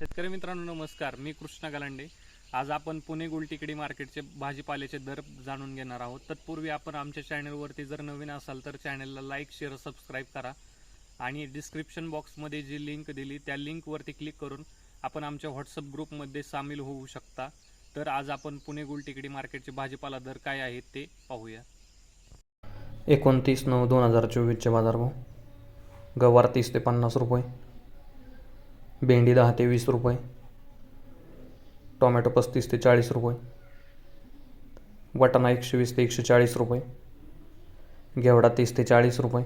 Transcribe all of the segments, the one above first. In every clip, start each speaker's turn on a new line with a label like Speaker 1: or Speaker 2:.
Speaker 1: शेतकरी मित्रांनो नमस्कार. मी कृष्णा गलांडे. आज आपण पुणे गुलटिकडी मार्केटचे भाजीपाल्याचे दर जाणून घेणार आहोत. तत्पूर्वी आपण आमच्या चॅनलवरती जर नवीन असाल तर चॅनलला लाईक शेअर सबस्क्राईब करा आणि डिस्क्रिप्शन बॉक्समध्ये जी लिंक दिली त्या लिंकवरती क्लिक करून आपण आमच्या व्हॉट्सअप ग्रुपमध्ये सामील होऊ शकता. तर आज आपण पुणे गुलटिकडी मार्केटचे भाजीपाला दर काय आहेत ते पाहूया.
Speaker 2: एकोणतीस नऊ दोन हजार चोवीसचे बाजारभाव. गवार तीस ते पन्नास रुपये. भेंडी दहा ते वीस रुपये. टोमॅटो पस्तीस ते चाळीस रुपये. वाटाणा एकशे वीस ते एकशे चाळीस रुपये. घेवडा तीस ते चाळीस रुपये.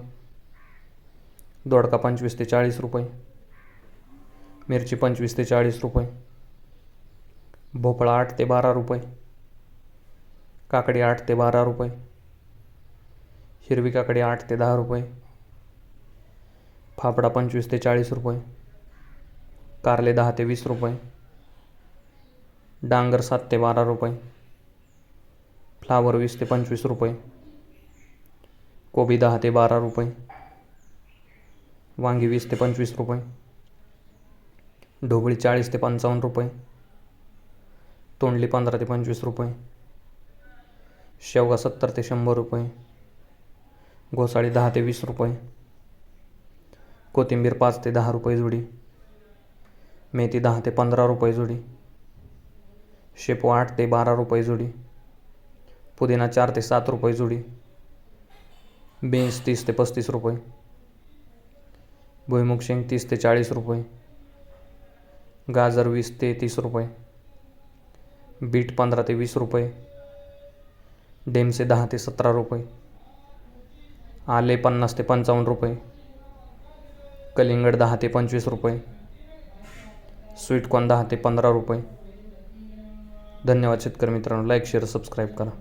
Speaker 2: दोडका पंचवीस ते चाळीस रुपये. मिरची पंचवीस ते चाळीस रुपये. भोपळा आठ ते बारा रुपये. काकडी आठ ते बारा रुपये. हिरवी काकडी आठ ते दहा रुपये. फाफडा पंचवीस ते चाळीस रुपये. कारले दहा ते वीस रुपये. डांगर सात ते बारा रुपये. फ्लावर वीस ते पंचवीस रुपये. कोबी दहा ते बारा रुपये. वांगी वीस ते पंचवीस रुपये. ढोबळी चाळीस ते पंचावन्न रुपये. तोंडली पंधरा ते पंचवीस रुपये. शेवगा सत्तर ते शंभर रुपये. घोसाळी दहा ते वीस रुपये. कोथिंबीर पाच ते दहा रुपये जुडी. मेथी दहा ते पंधरा रुपये जुडी. शेपू आठ ते बारा रुपये जुडी. पुदिना चार ते सात रुपये जुडी. बीन्स तीस ते पस्तीस रुपये. भुईमुग शेंग तीस ते चाळीस रुपये. गाजर वीस ते तीस रुपये. बीट पंधरा ते वीस रुपये. डेमसे दहा ते सतरा रुपये. आले पन्नास ते पंचावन्न रुपये. कलिंगड दहा ते पंचवीस रुपये. स्वीटकॉर्न दहा ते पंधरा रुपये. धन्यवाद शेतकरी मित्रांनो. लाईक शेअर सबस्क्राईब करा.